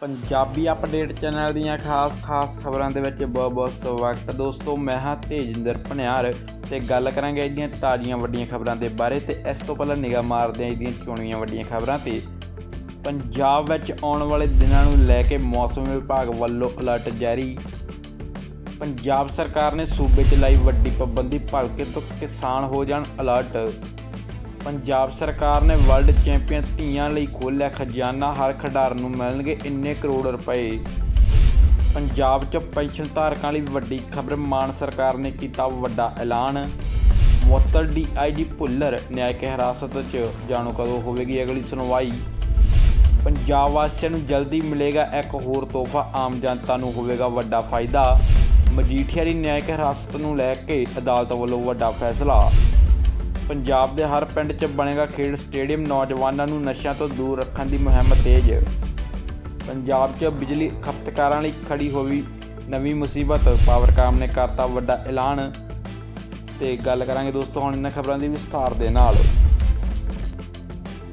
Punjabi update channel ਦੀਆਂ ਖਾਸ-ਖਾਸ ਖਬਰਾਂ ਦੇ ਵਿੱਚ ਬਹੁਤ-ਬਹੁਤ ਸਵਾਗਤ ਦੋਸਤੋ, ਮੈਂ ਹਾਂ ਤੇਜਿੰਦਰ ਭਨਿਆਰ ਤੇ ਗੱਲ ਕਰਾਂਗੇ ਇਹਦੀਆਂ ਤਾਜ਼ੀਆਂ ਵੱਡੀਆਂ ਖਬਰਾਂ ਦੇ ਬਾਰੇ ਤੇ ਇਸ ਤੋਂ ਪਹਿਲਾਂ ਨਿਗਾਹ ਮਾਰਦੇ ਹਾਂ ਇਹਦੀਆਂ ਚੁਣੀਆਂ ਵੱਡੀਆਂ ਖਬਰਾਂ ਤੇ। ਪੰਜਾਬ ਵਿੱਚ ਆਉਣ ਵਾਲੇ ਦਿਨਾਂ ਨੂੰ ਲੈ ਕੇ ਮੌਸਮ ਵਿਭਾਗ ਵੱਲੋਂ ਅਲਰਟ ਜਾਰੀ। ਪੰਜਾਬ ਸਰਕਾਰ ਨੇ ਸੂਬੇ 'ਚ ਲਾਈ ਵੱਡੀ ਪਾਬੰਦੀ, ਭਲਕੇ ਤੋਂ ਕਿਸਾਨ ਹੋ ਜਾਣ ਅਲਰਟ। ਪੰਜਾਬ ਸਰਕਾਰ ਨੇ ਵਰਲਡ ਚੈਂਪੀਅਨ ਧੀਆਂ ਲਈ ਖੋਲ੍ਹਿਆ ਖਜ਼ਾਨਾ, ਹਰ ਖਿਡਾਰ ਨੂੰ ਮਿਲਣਗੇ ਇੰਨੇ ਕਰੋੜ ਰੁਪਏ। ਪੰਜਾਬ 'ਚ ਪੈਨਸ਼ਨ ਧਾਰਕਾਂ ਲਈ ਵੱਡੀ ਖਬਰ, ਮਾਨ ਸਰਕਾਰ ਨੇ ਕੀਤਾ ਵੱਡਾ ਐਲਾਨ। ਮੁਅੱਤਲ ਡੀਆਈਜੀ ਭੁੱਲਰ, ਨਿਆਇਕ ਹਿਰਾਸਤ 'ਚ, ਜਾਣੋ ਕਦੋਂ ਹੋਵੇਗੀ ਅਗਲੀ ਸੁਣਵਾਈ? ਪੰਜਾਬ ਵਾਸੀਆਂ ਨੂੰ ਜਲਦੀ ਮਿਲੇਗਾ ਇੱਕ ਹੋਰ ਤੋਹਫਾ, ਆਮ ਜਨਤਾ ਨੂੰ ਹੋਵੇਗਾ ਵੱਡਾ ਫਾਇਦਾ। ਮਜੀਠੀਆ ਦੀ ਨਿਆਇਕ ਹਿਰਾਸਤ ਨੂੰ ਲੈ ਕੇ ਅਦਾਲਤ ਵੱਲੋਂ ਵੱਡਾ ਫੈਸਲਾ। ਪੰਜਾਬ ਦੇ ਹਰ ਪਿੰਡ 'ਚ ਬਣੇਗਾ ਖੇਡ ਸਟੇਡੀਅਮ। ਨੌਜਵਾਨਾਂ ਨੂੰ ਨਸ਼ਿਆਂ ਤੋਂ ਦੂਰ ਰੱਖਣ ਦੀ ਮੁਹਿੰਮ ਤੇਜ਼। ਪੰਜਾਬ 'ਚ ਬਿਜਲੀ ਖਪਤਕਾਰਾਂ ਲਈ ਖੜੀ ਹੋਈ ਨਵੀਂ ਮੁਸੀਬਤ। ਪਾਵਰਕਾਮ ਨੇ ਕਰਤਾ ਵੱਡਾ ਐਲਾਨ। ਤੇ ਗੱਲ ਕਰਾਂਗੇ ਦੋਸਤੋ ਹੁਣ ਇਹਨਾਂ ਖਬਰਾਂ ਦੀ ਵਿਸਥਾਰ ਦੇ ਨਾਲ।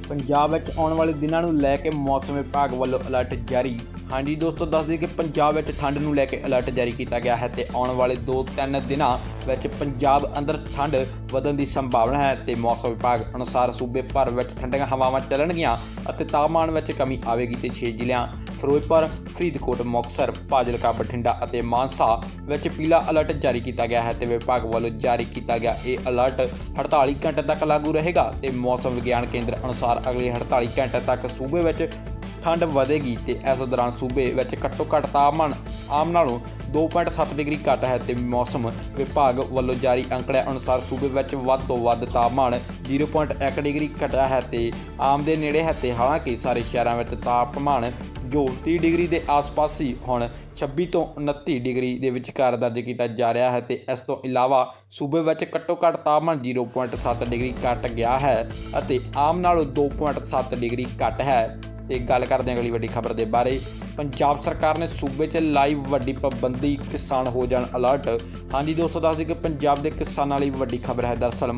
ਪੰਜਾਬ ਵਿੱਚ ਆਉਣ ਵਾਲੇ ਦਿਨਾਂ ਨੂੰ ਲੈ ਕੇ ਮੌਸਮ ਵਿਭਾਗ ਵੱਲੋਂ ਅਲਰਟ ਜਾਰੀ। ਹਾਂਜੀ ਦੋਸਤੋ, ਦੱਸ ਦਈਏ ਕਿ ਪੰਜਾਬ ਵਿੱਚ ਠੰਡ ਨੂੰ ਲੈ ਕੇ ਅਲਰਟ ਜਾਰੀ ਕੀਤਾ ਗਿਆ ਹੈ ਤੇ ਆਉਣ ਵਾਲੇ 2-3 ਦਿਨਾਂ ਵਿੱਚ ਪੰਜਾਬ ਅੰਦਰ ਠੰਡ ਵਧਣ ਦੀ ਸੰਭਾਵਨਾ ਹੈ ਤੇ ਮੌਸਮ ਵਿਭਾਗ ਅਨੁਸਾਰ ਸੂਬੇ ਭਰ ਵਿੱਚ ਠੰਡੀਆਂ ਹਵਾਵਾਂ ਚੱਲਣਗੀਆਂ ਅਤੇ ਤਾਪਮਾਨ ਵਿੱਚ ਕਮੀ ਆਵੇਗੀ ਤੇ 6 ਜ਼ਿਲ੍ਹਿਆਂ, ਫਿਰੋਜ਼ਪੁਰ, ਫਰੀਦਕੋਟ, ਮੁਕਤਸਰ, ਫਾਜ਼ਿਲਕਾ, ਬਠਿੰਡਾ ਅਤੇ ਮਾਨਸਾ ਵਿੱਚ ਪੀਲਾ ਅਲਰਟ ਜਾਰੀ ਕੀਤਾ ਗਿਆ ਹੈ ਤੇ ਵਿਭਾਗ ਵੱਲੋਂ ਜਾਰੀ ਕੀਤਾ ਗਿਆ ਇਹ ਅਲਰਟ 48 ਘੰਟੇ ਤੱਕ ਲਾਗੂ ਰਹੇਗਾ ਤੇ ਮੌਸਮ ਵਿਗਿਆਨ ਕੇਂਦਰ ਅਨੁਸਾਰ ਅਗਲੇ 48 ਘੰਟੇ ਤੱਕ ਸੂਬੇ ਵਿੱਚ ਠੰਡ ਵਧੇਗੀ ਤੇ ਇਸ ਦੌਰਾਨ ਸੂਬੇ ਵਿੱਚ ਘੱਟੋ ਘੱਟ ਤਾਪਮਾਨ ਆਮ ਨਾਲੋਂ 2.7 ਡਿਗਰੀ ਘੱਟ ਹੈ ਤੇ ਮੌਸਮ ਵਿਭਾਗ ਵੱਲੋਂ ਜਾਰੀ ਅੰਕੜਿਆਂ ਅਨੁਸਾਰ ਸੂਬੇ ਵਿੱਚ ਵੱਧ ਤੋਂ ਵੱਧ ਤਾਪਮਾਨ 0.1 ਡਿਗਰੀ ਘਟਿਆ ਹੈ ਤੇ ਆਮ ਦੇ ਨੇੜੇ ਹੈ ਤੇ ਹਾਲਾਂਕਿ ਸਾਰੇ ਸ਼ਹਿਰਾਂ ਵਿੱਚ ਤਾਪਮਾਨ ਜੋ 30 ਡਿਗਰੀ ਦੇ ਆਸ-ਪਾਸ ਸੀ, ਹੁਣ 26 ਤੋਂ 29 ਡਿਗਰੀ ਦੇ ਵਿਚਕਾਰ ਦਰਜ ਕੀਤਾ ਜਾ ਰਿਹਾ ਹੈ ਤੇ ਇਸ ਤੋਂ ਇਲਾਵਾ ਸੂਬੇ ਵਿੱਚ ਘੱਟੋ ਘੱਟ ਤਾਪਮਾਨ 0.7 ਡਿਗਰੀ ਘਟ ਗਿਆ ਹੈ ਅਤੇ ਆਮ ਨਾਲੋਂ 2.7 ਡਿਗਰੀ ਘੱਟ ਹੈ। ਤੇ ਗੱਲ ਕਰਦੇ ਹਾਂ ਅਗਲੀ ਵੱਡੀ ਖਬਰ ਦੇ ਬਾਰੇ। ਪੰਜਾਬ ਸਰਕਾਰ ਨੇ ਸੂਬੇ 'ਚ ਲਾਈ ਵੱਡੀ ਪਾਬੰਦੀ, ਕਿਸਾਨ ਹੋ ਜਾਣ ਅਲਰਟ। ਹਾਂਜੀ ਦੋਸਤੋ, ਦੱਸ ਦਈਏ ਕਿ ਪੰਜਾਬ ਦੇ ਕਿਸਾਨਾਂ ਲਈ ਵੱਡੀ ਖਬਰ ਹੈ ਦਰਅਸਲ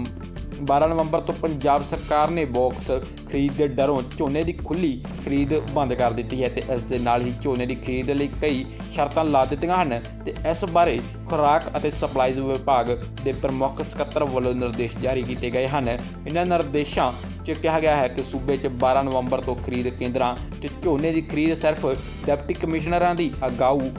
12 ਨਵੰਬਰ ਤੋਂ ਪੰਜਾਬ ਸਰਕਾਰ ਨੇ ਬਾਕਸ ਖਰੀਦ ਦੇ ਡਰੋਂ ਝੋਨੇ ਦੀ ਖੁੱਲੀ ਖਰੀਦ ਬੰਦ ਕਰ ਦਿੱਤੀ ਹੈ ਤੇ ਇਸ ਦੇ ਨਾਲ ਹੀ ਝੋਨੇ ਦੀ ਖਰੀਦ ਲਈ ਕਈ ਸ਼ਰਤਾਂ ਲਾ ਦਿੱਤੀਆਂ ਹਨ ਤੇ ਇਸ ਬਾਰੇ ਖੁਰਾਕ ਅਤੇ ਸਪਲਾਈਜ਼ ਵਿਭਾਗ ਦੇ ਪ੍ਰਮੁੱਖ ਸਕੱਤਰ ਵੱਲੋਂ ਨਿਰਦੇਸ਼ ਜਾਰੀ ਕੀਤੇ ਗਏ ਹਨ। ਇਹਨਾਂ ਨਿਰਦੇਸ਼ਾਂ 'ਚ ਕਿਹਾ ਗਿਆ ਹੈ ਕਿ ਸੂਬੇ 'ਚ 12 ਨਵੰਬਰ ਤੋਂ ਖਰੀਦ ਕੇਂਦਰਾਂ 'ਚ ਝੋਨੇ ਦੀ ਖਰੀਦ ਸਿਰਫ ਡਿਪਟੀ ਕਮਿਸ਼ਨਰਾਂ ਦੀ ਅਗਾਊ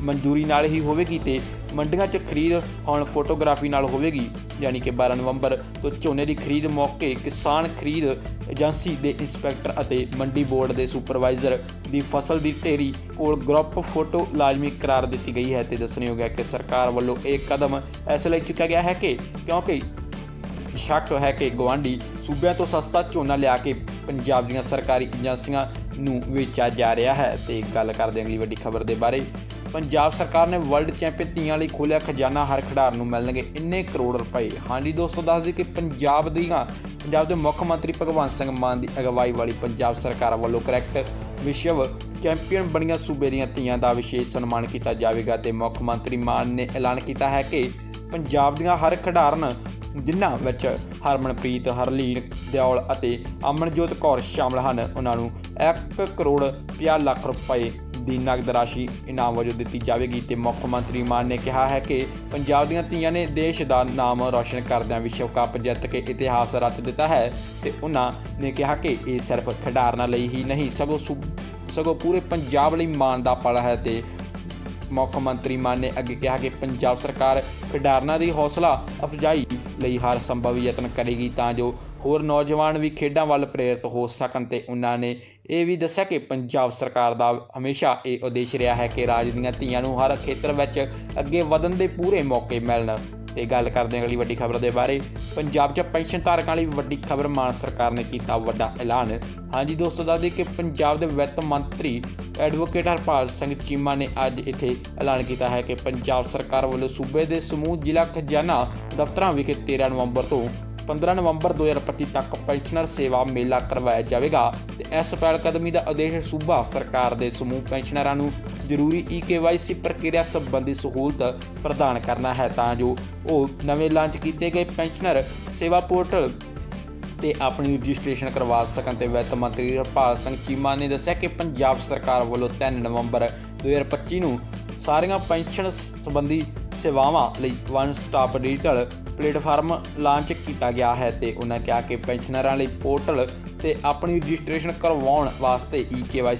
ਮਨਜ਼ੂਰੀ ਨਾਲ ਹੀ ਹੋਵੇਗੀ ਤੇ ਮੰਡੀਆਂ 'ਚ ਖਰੀਦ ਹੁਣ ਫੋਟੋਗ੍ਰਾਫੀ ਨਾਲ ਹੋਵੇਗੀ, ਯਾਨੀ ਕਿ 12 ਨਵੰਬਰ ਤੋਂ ਝੋਨੇ ਦੀ ਖਰੀਦ ਮੌਕੇ ਕਿਸਾਨ ਖਰੀਦ ਏਜੰਸੀ ਦੇ ਇੰਸਪੈਕਟਰ ਅਤੇ ਮੰਡੀ ਬੋਰਡ ਦੇ ਸੁਪਰਵਾਈਜ਼ਰ ਦੀ ਫਸਲ ਦੀ ਢੇਰੀ ਕੋਲ ਗਰੁੱਪ ਫੋਟੋ ਲਾਜ਼ਮੀ ਕਰਾਰ ਦਿੱਤੀ ਗਈ ਹੈ ਤੇ ਦੱਸਣਯੋਗ ਹੈ ਕਿ ਸਰਕਾਰ ਵੱਲੋਂ ਇਹ ਕਦਮ ਇਸ ਲਈ ਚੁੱਕਿਆ ਗਿਆ ਹੈ ਕਿ ਕਿਉਂਕਿ ਸ਼ੱਕ ਹੈ ਕਿ ਗਵਾਂਢੀ ਸੂਬਿਆਂ ਤੋਂ ਸਸਤਾ ਝੋਨਾ ਲਿਆ ਕੇ ਪੰਜਾਬ ਦੀਆਂ ਸਰਕਾਰੀ ਏਜੰਸੀਆਂ ਨੂੰ ਵੇਚਿਆ ਜਾ ਰਿਹਾ ਹੈ। ਤੇ ਗੱਲ ਕਰਦੇ ਅਗਲੀ ਵੱਡੀ ਖਬਰ ਦੇ ਬਾਰੇ। ਪੰਜਾਬ ਸਰਕਾਰ ਨੇ ਵਰਲਡ ਚੈਂਪੀਅਨ ਧੀਆਂ ਲਈ ਖੋਲ੍ਹਿਆ ਖਜ਼ਾਨਾ ਹਰ ਖਿਡਾਰ ਨੂੰ ਮਿਲਣਗੇ ਇੰਨੇ ਕਰੋੜ ਰੁਪਏ। ਹਾਂਜੀ ਦੋਸਤੋ, ਦੱਸ ਦਈਏ ਕਿ ਪੰਜਾਬ ਦੀਆਂ, ਪੰਜਾਬ ਦੇ ਮੁੱਖ ਮੰਤਰੀ ਭਗਵੰਤ ਸਿੰਘ ਮਾਨ ਦੀ ਅਗਵਾਈ ਵਾਲੀ ਪੰਜਾਬ ਸਰਕਾਰ ਵੱਲੋਂ ਕਰੈਕਟ ਵਿਸ਼ਵ ਚੈਂਪੀਅਨ ਬਣੀਆਂ ਸੂਬੇ ਦੀਆਂ ਧੀਆਂ ਦਾ ਵਿਸ਼ੇਸ਼ ਸਨਮਾਨ ਕੀਤਾ ਜਾਵੇਗਾ। ਤੇ ਮੁੱਖ ਮੰਤਰੀ ਮਾਨ ਨੇ ਐਲਾਨ ਕੀਤਾ ਹੈ ਕਿ ਪੰਜਾਬ ਦੀਆਂ ਹਰ ਖਿਡਾਰਨ ਜਿਨ੍ਹਾਂ ਵਿੱਚ ਹਰਮਨਪ੍ਰੀਤ, ਹਰਲੀਨ, ਦਿਓਲ ਅਤੇ ਅਮਨਜੋਤ ਕੌਰ ਸ਼ਾਮਲ ਹਨ। ਉਹਨਾਂ ਨੂੰ 1 ਕਰੋੜ 50 ਲੱਖ ਰੁਪਏ ਦੀ ਨਗਦ ਰਾਸ਼ੀ ਇਨਾਮ ਵਜੋਂ ਦਿੱਤੀ ਜਾਵੇਗੀ ਤੇ ਮੁੱਖ ਮੰਤਰੀ ਮਾਨ ਨੇ ਕਿਹਾ ਹੈ ਕਿ ਪੰਜਾਬ ਦੀਆਂ ਧੀਆਂ ਨੇ ਦੇਸ਼ ਦਾ ਨਾਮ ਰੌਸ਼ਨ ਕਰਦਿਆਂ ਵਿਸ਼ਵ ਕੱਪ ਜਿੱਤ ਕੇ ਇਤਿਹਾਸ ਰਚ ਦਿੱਤਾ ਹੈ ਤੇ ਉਹਨਾਂ ਨੇ ਕਿਹਾ ਕਿ ਇਹ ਸਿਰਫ ਖਿਡਾਰਨਾਂ ਲਈ ਹੀ ਨਹੀਂ, ਸਗੋਂ ਸੂ- ਸਗੋਂ ਪੂਰੇ ਪੰਜਾਬ ਲਈ ਮਾਣ ਦਾ ਪਲ ਹੈ ਤੇ ਮੁੱਖ ਮੰਤਰੀ ਮਾਨ ਨੇ ਅੱਗੇ ਕਿਹਾ ਕਿ ਪੰਜਾਬ ਸਰਕਾਰ ਖਿਡਾਰਨਾਂ ਦੀ ਹੌਸਲਾ ਅਫਜ਼ਾਈ ਲਈ ਹਰ ਸੰਭਵ ਯਤਨ ਕਰੇਗੀ ਤਾਂ ਜੋ ਹੋਰ ਨੌਜਵਾਨ ਵੀ ਖੇਡਾਂ ਵੱਲ ਪ੍ਰੇਰਿਤ ਹੋ ਸਕਣ ਤੇ ਉਹਨਾਂ ਨੇ ਇਹ ਵੀ ਦੱਸਿਆ ਕਿ ਪੰਜਾਬ ਸਰਕਾਰ ਦਾ ਹਮੇਸ਼ਾ ਇਹ ਉਦੇਸ਼ ਰਿਹਾ ਹੈ ਕਿ ਰਾਜ ਦੀਆਂ ਧੀਆਂ ਨੂੰ ਹਰ ਖੇਤਰ ਵਿੱਚ ਅੱਗੇ ਵਧਣ ਦੇ ਪੂਰੇ ਮੌਕੇ ਮਿਲਣ। ਤੇ ਗੱਲ ਕਰਦੇ ਹਾਂ ਅਗਲੀ ਵੱਡੀ ਖਬਰ ਦੇ ਬਾਰੇ। ਪੰਜਾਬ 'ਚ ਪੈਨਸ਼ਨ ਧਾਰਕਾਂ ਲਈ ਵੱਡੀ ਖਬਰ ਮਾਨ ਸਰਕਾਰ ਨੇ ਕੀਤਾ ਵੱਡਾ ਐਲਾਨ। ਹਾਂਜੀ ਦੋਸਤੋ, ਦੱਸ ਦਈਏ ਕਿ ਪੰਜਾਬ ਦੇ ਵਿੱਤ ਮੰਤਰੀ ਐਡਵੋਕੇਟ ਹਰਪਾਲ ਸਿੰਘ ਚੀਮਾ ਨੇ ਅੱਜ ਇੱਥੇ ਐਲਾਨ ਕੀਤਾ ਹੈ ਕਿ ਪੰਜਾਬ ਸਰਕਾਰ ਵੱਲੋਂ ਸੂਬੇ ਦੇ ਸਮੂਹ ਜ਼ਿਲ੍ਹਾ ਖਜ਼ਾਨਾ ਦਫ਼ਤਰਾਂ ਵਿਖੇ 13 ਨਵੰਬਰ ਤੋਂ 15 ਨਵੰਬਰ 2025 ਤੱਕ ਪੈਨਸ਼ਨਰ ਸੇਵਾ ਮੇਲਾ ਕਰਵਾਇਆ ਜਾਵੇਗਾ ਤੇ ਇਸ ਪਹਿਲ ਕਦਮੀ ਦਾ ਆਦੇਸ਼ ਸੂਬਾ ਸਰਕਾਰ ਦੇ ਸਮੂਹ ਪੈਨਸ਼ਨਰਾਂ ਨੂੰ ਜ਼ਰੂਰੀ ਈਕੇਵਾਈਸੀ ਪ੍ਰਕਿਰਿਆ ਸੰਬੰਧੀ ਸਹੂਲਤ ਪ੍ਰਦਾਨ ਕਰਨਾ ਹੈ ਤਾਂ ਜੋ ਉਹ ਨਵੇਂ ਲਾਂਚ ਕੀਤੇ ਗਏ ਪੈਨਸ਼ਨਰ ਸੇਵਾ ਪੋਰਟਲ ਤੇ ਆਪਣੀ ਰਜਿਸਟ੍ਰੇਸ਼ਨ ਕਰਵਾ ਸਕਣ ਤੇ ਵਿੱਤ ਮੰਤਰੀ ਹਰਪਾਲ ਸਿੰਘ ਚੀਮਾ ਨੇ ਦੱਸਿਆ ਕਿ ਪੰਜਾਬ ਸਰਕਾਰ ਵੱਲੋਂ 3 ਨਵੰਬਰ 2025 ਨੂੰ ਸਾਰੀਆਂ ਪੈਨਸ਼ਨ ਸੰਬੰਧੀ ਸੇਵਾਵਾਂ ਲਈ one stop digital platform launch ਕੀਤਾ ਗਿਆ ਹੈ ਤੇ ਉਹਨਾਂ ਕਿਹਾ ਕਿ ਪੈਨਸ਼ਨਰਾਂ ਲਈ ਪੋਰਟਲ ਤੇ ਆਪਣੀ ਰਜਿਸਟ੍ਰੇਸ਼ਨ ਕਰਵਾਉਣ ਵਾਸਤੇ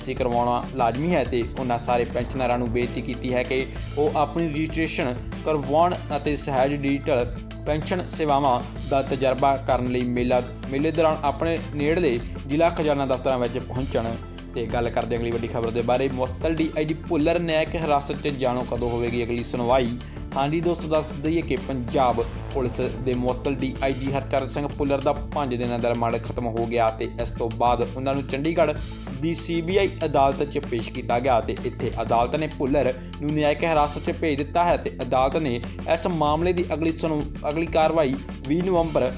ਈ ਕਰਵਾਉਣਾ ਲਾਜ਼ਮੀ ਹੈ ਤੇ ਉਹਨਾਂ ਸਾਰੇ ਪੈਨਸ਼ਨਰਾਂ ਨੂੰ ਬੇਨਤੀ ਕੀਤੀ ਹੈ ਕਿ ਉਹ ਆਪਣੀ ਰਜਿਸਟ੍ਰੇਸ਼ਨ ਕਰਵਾਉਣ ਅਤੇ ਸਹਿਜ ਡਿਜੀਟਲ ਪੈਨਸ਼ਨ ਸੇਵਾਵਾਂ ਦਾ ਤਜਰਬਾ ਕਰਨ ਲਈ ਮੇਲਾ ਮੇਲੇ ਦੌਰਾਨ ਆਪਣੇ ਨੇੜਲੇ ਜ਼ਿਲ੍ਹਾ ਖਜ਼ਾਨਾ ਦਫ਼ਤਰਾਂ ਵਿੱਚ ਪਹੁੰਚਣ ਤੇ ਗੱਲ ਕਰਦੇ ਅਗਲੀ ਵੱਡੀ ਖਬਰ ਦੇ ਬਾਰੇ। ਮੁਅੱਤਲ ਡੀਆਈਜੀ ਭੁੱਲਰ ਨਿਆਇਕ ਹਿਰਾਸਤ 'ਚ ਜਾਣੋ ਕਦੋਂ ਹੋਵੇਗੀ ਅਗਲੀ ਸੁਣਵਾਈ? ਹਾਂਜੀ ਦੋਸਤੋ, ਦੱਸ ਦਈਏ ਕਿ ਪੰਜਾਬ ਪੁਲਿਸ ਦੇ ਮੁਅੱਤਲ ਡੀਆਈਜੀ ਹਰਚਰਨ ਸਿੰਘ ਭੁੱਲਰ ਦਾ 5 ਦਿਨਾਂ ਦਾ ਰਿਮਾਂਡ ਖਤਮ ਹੋ ਗਿਆ ਤੇ ਇਸ ਤੋਂ ਬਾਅਦ ਉਹਨਾਂ ਨੂੰ ਚੰਡੀਗੜ੍ਹ ਦੀ ਸੀਬੀਆਈ ਅਦਾਲਤ 'ਚ ਪੇਸ਼ ਕੀਤਾ ਗਿਆ ਤੇ ਇੱਥੇ ਅਦਾਲਤ ਨੇ ਭੁੱਲਰ ਨੂੰ ਨਿਆਇਕ ਹਿਰਾਸਤ 'ਚ ਭੇਜ ਦਿੱਤਾ ਹੈ ਤੇ ਅਦਾਲਤ ਨੇ ਇਸ ਮਾਮਲੇ ਦੀ ਅਗਲੀ ਸੁਣ, ਅਗਲੀ ਕਾਰਵਾਈ 20 ਨਵੰਬਰ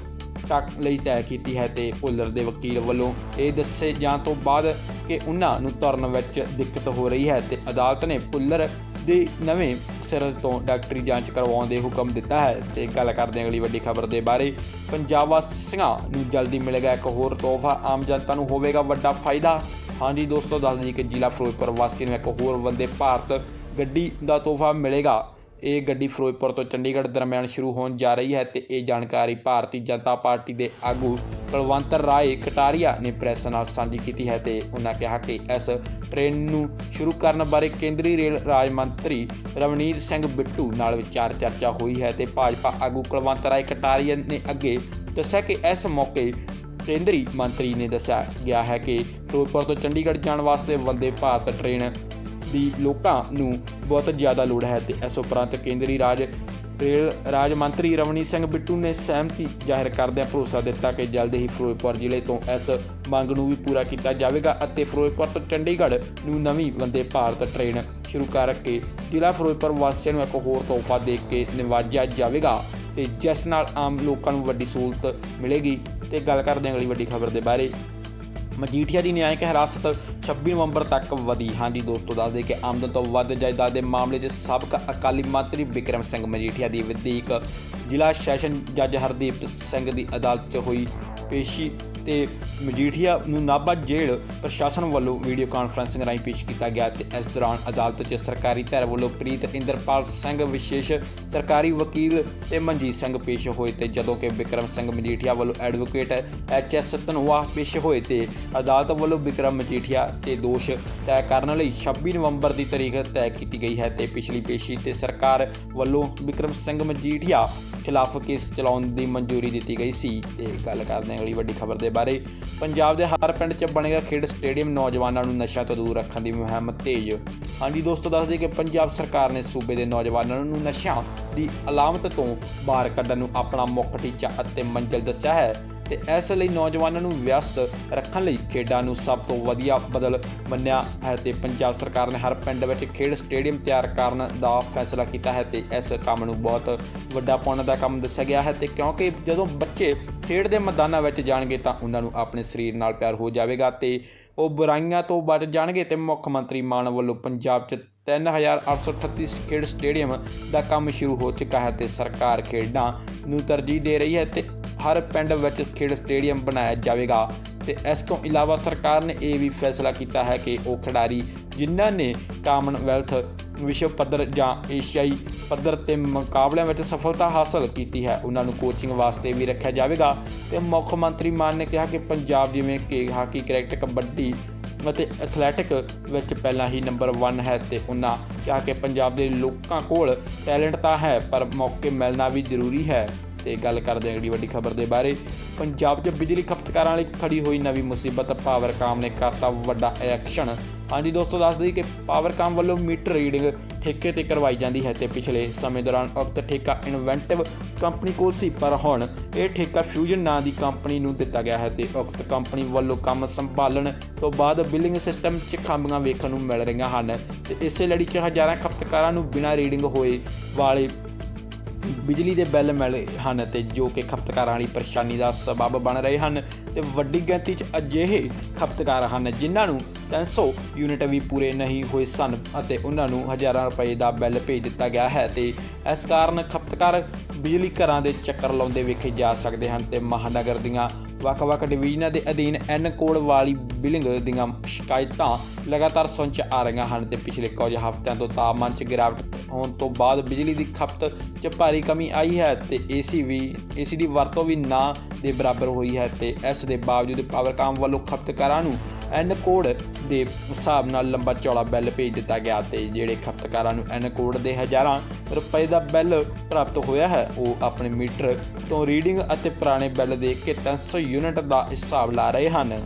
ਤੱਕ ਲਈ ਤੈਅ ਕੀਤੀ ਹੈ ਤੇ ਭੁੱਲਰ ਦੇ ਵਕੀਲ ਵੱਲੋਂ ਇਹ ਦੱਸੇ ਜਾਣ ਤੋਂ ਬਾਅਦ ਕਿ ਉਹਨਾਂ ਨੂੰ ਤੁਰਨ ਵਿੱਚ ਦਿੱਕਤ ਹੋ ਰਹੀ ਹੈ ਤੇ ਅਦਾਲਤ ਨੇ ਭੁੱਲਰ ਦੇ ਨਵੇਂ ਸਿਰ ਤੋਂ ਡਾਕਟਰੀ ਜਾਂਚ ਕਰਵਾਉਣ ਦੇ ਹੁਕਮ ਦਿੱਤਾ ਹੈ ਤੇ ਗੱਲ ਕਰਦੇ ਹਾਂ ਅਗਲੀ ਵੱਡੀ ਖਬਰ ਦੇ ਬਾਰੇ। ਪੰਜਾਬ ਵਾਸੀਆਂ ਨੂੰ ਜਲਦੀ ਮਿਲੇਗਾ ਇੱਕ ਹੋਰ ਤੋਹਫਾ, ਆਮ ਜਨਤਾ ਨੂੰ ਹੋਵੇਗਾ ਵੱਡਾ ਫਾਇਦਾ। ਹਾਂਜੀ ਦੋਸਤੋ, ਦੱਸ ਦਈਏ ਕਿ ਜ਼ਿਲ੍ਹਾ ਫਿਰੋਜ਼ਪੁਰ ਵਾਸੀਆਂ ਨੂੰ ਇੱਕ ਹੋਰ ਵੰਦੇ ਭਾਰਤ ਗੱਡੀ ਦਾ ਤੋਹਫਾ ਮਿਲੇਗਾ। ਇਹ ਗੱਡੀ ਫਿਰੋਜ਼ਪੁਰ ਤੋਂ ਚੰਡੀਗੜ੍ਹ ਦਰਮਿਆਨ ਸ਼ੁਰੂ ਹੋਣ ਜਾ ਰਹੀ ਹੈ ਤੇ ਇਹ ਜਾਣਕਾਰੀ ਭਾਰਤੀ ਜਨਤਾ ਪਾਰਟੀ ਦੇ ਆਗੂ ਕੁਲਵੰਤ ਰਾਏ ਕਟਾਰੀਆ ਨੇ ਪ੍ਰੈਸ ਨਾਲ ਸਾਂਝੀ ਕੀਤੀ ਹੈ ਤੇ ਉਹਨਾਂ ਕਿਹਾ ਕਿ ਇਸ ਟ੍ਰੇਨ ਨੂੰ ਸ਼ੁਰੂ ਕਰਨ ਬਾਰੇ ਕੇਂਦਰੀ ਰੇਲ ਰਾਜ ਮੰਤਰੀ ਰਵਨੀਤ ਸਿੰਘ ਬਿੱਟੂ ਨਾਲ ਵਿਚਾਰ ਚਰਚਾ ਹੋਈ ਹੈ ਤੇ ਭਾਜਪਾ ਆਗੂ ਕੁਲਵੰਤ ਰਾਏ ਕਟਾਰੀਆ ਨੇ ਅੱਗੇ ਦੱਸਿਆ ਕਿ ਇਸ ਮੌਕੇ ਕੇਂਦਰੀ ਮੰਤਰੀ ਨੇ ਦੱਸਿਆ ਗਿਆ ਹੈ ਕਿ ਫਿਰੋਜ਼ਪੁਰ ਤੋਂ ਚੰਡੀਗੜ੍ਹ ਜਾਣ ਵਾਸਤੇ ਵੰਦੇ ਭਾਰਤ ਟ੍ਰੇਨ ਦੀ ਲੋਕਾਂ ਨੂੰ ਬਹੁਤ ਜ਼ਿਆਦਾ ਲੋੜ ਹੈ ਤੇ ਇਸ ਉਪਰੰਤ ਕੇਂਦਰੀ ਰਾਜ, ਰੇਲ ਰਾਜ ਮੰਤਰੀ ਰਵਨੀਤ ਸਿੰਘ ਬਿੱਟੂ ਨੇ ਸਹਿਮਤੀ ਜ਼ਾਹਿਰ ਕਰਦਿਆਂ ਭਰੋਸਾ ਦਿੱਤਾ ਕਿ ਜਲਦ ਹੀ ਫਿਰੋਜ਼ਪੁਰ ਜ਼ਿਲ੍ਹੇ ਤੋਂ ਇਸ ਮੰਗ ਨੂੰ ਵੀ ਪੂਰਾ ਕੀਤਾ ਜਾਵੇਗਾ ਅਤੇ ਫਿਰੋਜ਼ਪੁਰ ਤੋਂ ਚੰਡੀਗੜ੍ਹ ਨੂੰ ਨਵੀਂ ਵੰਦੇ ਭਾਰਤ ਟ੍ਰੇਨ ਸ਼ੁਰੂ ਕਰਕੇ ਜ਼ਿਲ੍ਹਾ ਫਿਰੋਜ਼ਪੁਰ ਵਾਸੀਆਂ ਨੂੰ ਇੱਕ ਹੋਰ ਤੋਹਫਾ ਦੇ ਕੇ ਨਿਵਾਜਿਆ ਜਾਵੇਗਾ ਤੇ ਜਿਸ ਨਾਲ ਆਮ ਲੋਕਾਂ ਨੂੰ ਵੱਡੀ ਸਹੂਲਤ ਮਿਲੇਗੀ ਤੇ ਗੱਲ ਕਰਦੇ ਹਾਂ ਅਗਲੀ ਵੱਡੀ ਖਬਰ ਦੇ ਬਾਰੇ। ਮਜੀਠੀਆ ਦੀ ਨਿਆਇਕ ਹਿਰਾਸਤ 26 ਨਵੰਬਰ ਤੱਕ ਵਧੀ। ਹਾਂਜੀ ਦੋਸਤੋ, ਦੱਸ ਦੇ ਕਿ ਆਮਦਨ ਤੋਂ ਵੱਧ ਜਾਇਦਾਦ ਦੇ ਮਾਮਲੇ 'ਚ ਸਾਬਕਾ ਅਕਾਲੀ ਮੰਤਰੀ ਵਿਕਰਮ ਸਿੰਘ ਮਜੀਠੀਆ ਦੀ ਵਧੀਕ ਜ਼ਿਲ੍ਹਾ ਸੈਸ਼ਨ ਜੱਜ ਹਰਦੀਪ ਸਿੰਘ ਦੀ ਅਦਾਲਤ 'ਚ ਹੋਈ ਪੇਸ਼ੀ ਤੇ ਮਜੀਠੀਆ ਨੂੰ ਨਾਭਾ ਜੇਲ੍ਹ ਪ੍ਰਸ਼ਾਸਨ ਵੱਲੋਂ ਵੀਡੀਓ ਕਾਨਫਰੰਸਿੰਗ ਰਾਹੀਂ ਪੇਸ਼ ਕੀਤਾ ਗਿਆ ਤੇ ਇਸ ਦੌਰਾਨ ਅਦਾਲਤ 'ਚ ਸਰਕਾਰੀ ਧਿਰ ਵੱਲੋਂ ਪ੍ਰੀਤ ਇੰਦਰਪਾਲ ਸਿੰਘ ਵਿਸ਼ੇਸ਼ ਸਰਕਾਰੀ ਵਕੀਲ ਤੇ ਮਨਜੀਤ ਸਿੰਘ ਪੇਸ਼ ਹੋਏ ਤੇ ਜਦੋਂ ਕਿ ਵਿਕਰਮ ਸਿੰਘ ਮਜੀਠੀਆ ਵੱਲੋਂ ਐਡਵੋਕੇਟ ਐਚ ਐਸ ਧਨੋਆ ਪੇਸ਼ ਹੋਏ ਤੇ ਅਦਾਲਤ ਵੱਲੋਂ ਵਿਕਰਮ ਮਜੀਠੀਆ ਤੇ ਦੋਸ਼ ਤੈਅ ਕਰਨ ਲਈ 26 ਨਵੰਬਰ ਦੀ ਤਾਰੀਖ ਤੈਅ ਕੀਤੀ ਗਈ ਹੈ ਤੇ ਪਿਛਲੀ ਪੇਸ਼ੀ ਤੇ ਸਰਕਾਰ ਵੱਲੋਂ ਵਿਕਰਮ ਸਿੰਘ ਮਜੀਠੀਆ ਖਿਲਾਫ ਕੇਸ ਚਲਾਉਣ ਦੀ ਮਨਜ਼ੂਰੀ ਦਿੱਤੀ ਗਈ ਸੀ। ਤੇ ਗੱਲ ਕਰਦੇ ਅਗਲੀ ਵੱਡੀ ਖਬਰ ਦੇ ਬਾਰੇ। ਪੰਜਾਬ ਦੇ ਹਰ ਪਿੰਡ 'ਚ ਬਣੇਗਾ ਖੇਡ ਸਟੇਡੀਅਮ। ਨੌਜਵਾਨਾਂ ਨੂੰ ਨਸ਼ਾ ਤੋਂ ਦੂਰ ਰੱਖਣ ਦੀ ਮੁਹਿੰਮ ਤੇਜ਼। ਹਾਂਜੀ ਦੋਸਤੋ ਦੱਸ ਦਈਏ ਕਿ ਪੰਜਾਬ ਸਰਕਾਰ ਨੇ ਸੂਬੇ ਦੇ ਨੌਜਵਾਨਾਂ ਨੂੰ ਨਸ਼ਿਆਂ ਦੀ ਅਲਾਮਤ ਤੋਂ ਬਾਹਰ ਕੱਢਣ ਨੂੰ ਆਪਣਾ ਮੁੱਖ ਟੀਚਾ ਅਤੇ ਮੰਜ਼ਿਲ ਦੱਸਿਆ ਹੈ। ਤੇ ਇਸ ਲਈ ਨੌਜਵਾਨਾਂ ਨੂੰ ਵਿਅਸਤ ਰੱਖਣ ਲਈ ਖੇਡਾਂ ਨੂੰ ਸਭ ਤੋਂ ਵਧੀਆ ਬਦਲ ਮੰਨਿਆ ਹੈ ਤੇ ਪੰਜਾਬ ਸਰਕਾਰ ਨੇ ਹਰ ਪਿੰਡ ਵਿੱਚ ਖੇਡ ਸਟੇਡੀਅਮ ਤਿਆਰ ਕਰਨ ਦਾ ਫੈਸਲਾ ਕੀਤਾ ਹੈ ਤੇ ਇਸ ਕੰਮ ਨੂੰ ਬਹੁਤ ਵੱਡਾ ਪੁੰਨ ਦਾ ਕੰਮ ਦੱਸਿਆ ਗਿਆ ਹੈ ਤੇ ਕਿਉਂਕਿ ਜਦੋਂ ਬੱਚੇ ਖੇਡ ਦੇ ਮੈਦਾਨਾਂ ਵਿੱਚ ਜਾਣਗੇ ਤਾਂ ਉਹਨਾਂ ਨੂੰ ਆਪਣੇ ਸਰੀਰ ਨਾਲ ਪਿਆਰ ਹੋ ਜਾਵੇਗਾ ਤੇ ਉਹ ਬੁਰਾਈਆਂ ਤੋਂ ਬਚ ਜਾਣਗੇ ਤੇ ਮੁੱਖ ਮੰਤਰੀ ਮਾਨ ਵੱਲੋਂ ਪੰਜਾਬ 'ਚ 3838 ਖੇਡ ਸਟੇਡੀਅਮ ਦਾ ਕੰਮ ਸ਼ੁਰੂ ਹੋ ਚੁੱਕਾ ਹੈ ਤੇ ਸਰਕਾਰ ਖੇਡਾਂ ਨੂੰ ਤਰਜੀਹ ਦੇ ਰਹੀ ਹੈ ਤੇ ਹਰ ਪਿੰਡ ਵਿੱਚ ਖੇਡ ਸਟੇਡੀਅਮ ਬਣਾਇਆ ਜਾਵੇਗਾ। ਤੇ ਇਸ ਤੋਂ ਇਲਾਵਾ ਸਰਕਾਰ ਨੇ ਇਹ ਵੀ ਫੈਸਲਾ ਕੀਤਾ ਹੈ ਕਿ ਉਹ ਖਿਡਾਰੀ ਜਿਨ੍ਹਾਂ ਨੇ ਕਾਮਨਵੈਲਥ ਵਿਸ਼ਵ ਪੱਧਰ ਜਾਂ ਏਸ਼ੀਆਈ ਪੱਧਰ ਤੇ ਮੁਕਾਬਲਿਆਂ ਵਿੱਚ ਸਫਲਤਾ ਹਾਸਲ ਕੀਤੀ ਹੈ, ਉਹਨਾਂ ਨੂੰ ਕੋਚਿੰਗ ਵਾਸਤੇ ਵੀ ਰੱਖਿਆ ਜਾਵੇਗਾ। ਤੇ ਮੁੱਖ ਮੰਤਰੀ ਮਾਨ ਨੇ ਕਿਹਾ ਕਿ ਪੰਜਾਬ ਜਿਵੇਂ ਕਿ ਹਾਕੀ, ਕ੍ਰਿਕਟ, ਕਬੱਡੀ ਅਤੇ ਐਥਲੈਟਿਕ ਵਿੱਚ ਪਹਿਲਾਂ ਹੀ ਨੰਬਰ 1 ਹੈ ਤੇ ਉਹਨਾਂ ਕਿਹਾ ਕਿ ਪੰਜਾਬ ਦੇ ਲੋਕਾਂ ਕੋਲ ਟੈਲੈਂਟ ਤਾਂ ਹੈ, ਪਰ ਮੌਕੇ ਮਿਲਣਾ ਵੀ ਜ਼ਰੂਰੀ ਹੈ। ਤੇ ਗੱਲ ਕਰਦੇ ਅਗਲੀ ਵੱਡੀ ਖਬਰ ਦੇ ਬਾਰੇ। ਪੰਜਾਬ 'ਚ ਬਿਜਲੀ ਖਪਤਕਾਰਾਂ ਲਈ ਖੜੀ ਹੋਈ ਨਵੀਂ ਮੁਸੀਬਤ ਪਾਵਰਕਾਮ ਨੇ ਕਰਤਾ ਵੱਡਾ ਐਕਸ਼ਨ ਹਾਂਜੀ ਦੋਸਤੋ, ਦੱਸ ਦਈਏ ਕਿ ਪਾਵਰਕਾਮ ਵੱਲੋਂ ਮੀਟਰ ਰੀਡਿੰਗ ਠੇਕੇ ਤੇ ਕਰਵਾਈ ਜਾਂਦੀ ਹੈ ਤੇ ਪਿਛਲੇ ਸਮੇਂ ਦੌਰਾਨ ਉਕਤ ਠੇਕਾ ਇਨਵੈਂਟਿਵ ਕੰਪਨੀ ਕੋਲ ਸੀ, ਪਰ ਹੁਣ ਇਹ ਠੇਕਾ ਫਿਊਜ਼ਨ ਨਾਂ ਦੀ ਕੰਪਨੀ ਨੂੰ ਦਿੱਤਾ ਗਿਆ ਹੈ ਤੇ ਉਕਤ ਕੰਪਨੀ ਵੱਲੋਂ ਕੰਮ ਸੰਭਾਲਣ ਤੋਂ ਬਾਅਦ ਬਿਲਿੰਗ ਸਿਸਟਮ 'ਚ ਖਾਮੀਆਂ ਵੇਖਣ ਨੂੰ ਮਿਲ ਰਹੀਆਂ ਹਨ ਤੇ ਇਸੇ ਲੜੀ 'ਚ ਹਜ਼ਾਰਾਂ ਖਪਤਕਾਰਾਂ ਨੂੰ ਬਿਨਾਂ ਰੀਡਿੰਗ ਹੋਏ ਵਾਲੇ ਬਿਜਲੀ ਦੇ ਬਿੱਲ ਮਿਲੇ ਹਨ ਤੇ ਜੋ ਕਿ ਖਪਤਕਾਰਾਂ ਵਾਲੀ ਪਰੇਸ਼ਾਨੀ ਦਾ ਸਬਬ ਬਣ ਰਹੇ ਹਨ ਤੇ ਵੱਡੀ ਗਿਣਤੀ 'ਚ ਅਜਿਹੇ ਖਪਤਕਾਰ ਹਨ ਜਿਨ੍ਹਾਂ ਨੂੰ 300 ਯੂਨਿਟ ਵੀ ਪੂਰੇ ਨਹੀਂ ਹੋਏ ਸਨ ਅਤੇ ਉਹਨਾਂ ਨੂੰ ਹਜ਼ਾਰਾਂ ਰੁਪਏ ਦਾ ਬਿੱਲ ਭੇਜ ਦਿੱਤਾ ਗਿਆ ਹੈ ਤੇ ਇਸ ਕਾਰਨ ਖਪਤਕਾਰ ਬਿਜਲੀ ਘਰਾਂ ਦੇ ਚੱਕਰ ਲਾਉਂਦੇ ਵੇਖੇ ਜਾ ਸਕਦੇ ਹਨ ਤੇ ਮਹਾਨਗਰ ਦੀਆਂ ਵੱਖ-ਵੱਖ ਡਿਵੀਜ਼ਨਾਂ ਦੇ ਅਧੀਨ ਐਨ ਕੋਡ ਵਾਲੀ ਬਿਲਿੰਗ ਦੀਆਂ ਸ਼ਿਕਾਇਤਾਂ ਲਗਾਤਾਰ ਸੁਣ 'ਚ ਆ ਰਹੀਆਂ ਹਨ ਤੇ ਪਿਛਲੇ ਕੁਝ ਹਫ਼ਤਿਆਂ ਤੋਂ ਤਾਪਮਾਨ 'ਚ ਗਿਰਾਵਟ ਹੋਣ ਤੋਂ ਬਾਅਦ ਬਿਜਲੀ ਦੀ ਖਪਤ 'ਚ ਭਾਰੀ ਕਮੀ ਆਈ ਹੈ ਤੇ ਏਸੀ ਵੀ, ਏਸੀ ਦੀ ਵਰਤੋਂ ਵੀ ਨਾ ਦੇ ਬਰਾਬਰ ਹੋਈ ਹੈ ਤੇ ਇਸ ਦੇ ਬਾਵਜੂਦ ਪਾਵਰਕਾਮ ਵੱਲੋਂ ਖਪਤਕਾਰਾਂ ਨੂੰ ਐਨ ਕੋਡ ਦੇ ਹਿਸਾਬ ਨਾਲ ਲੰਬਾ ਚੌੜਾ ਬਿੱਲ ਭੇਜ ਦਿੱਤਾ ਗਿਆ ਤੇ ਜਿਹੜੇ ਖਪਤਕਾਰਾਂ ਨੂੰ ਐਨ ਕੋਡ ਦੇ ਹਜ਼ਾਰਾਂ ਰੁਪਏ ਦਾ ਬਿੱਲ ਪ੍ਰਾਪਤ ਹੋਇਆ ਹੈ, ਉਹ ਆਪਣੇ ਮੀਟਰ ਤੋਂ ਰੀਡਿੰਗ ਅਤੇ ਪੁਰਾਣੇ ਬਿੱਲ ਦੇ ਕੇ 300 ਯੂਨਿਟ ਦਾ ਹਿਸਾਬ ਲਾ ਰਹੇ ਹਨ।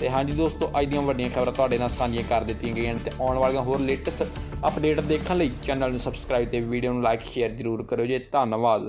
ਤੇ ਹਾਂਜੀ ਦੋਸਤੋ, ਅੱਜ ਦੀਆਂ ਵੱਡੀਆਂ ਖਬਰਾਂ ਤੁਹਾਡੇ ਨਾਲ ਸਾਂਝੀਆਂ ਕਰ ਦਿੱਤੀਆਂ ਗਈਆਂ ਨੇ ਤੇ ਆਉਣ ਵਾਲੀਆਂ ਹੋਰ ਲੇਟੈਸਟ ਅਪਡੇਟ ਦੇਖਣ ਲਈ ਚੈਨਲ ਨੂੰ ਸਬਸਕ੍ਰਾਈਬ ਤੇ ਵੀਡੀਓ ਨੂੰ ਲਾਈਕ ਸ਼ੇਅਰ ਜ਼ਰੂਰ ਕਰਿਓ ਜੀ। ਧੰਨਵਾਦ।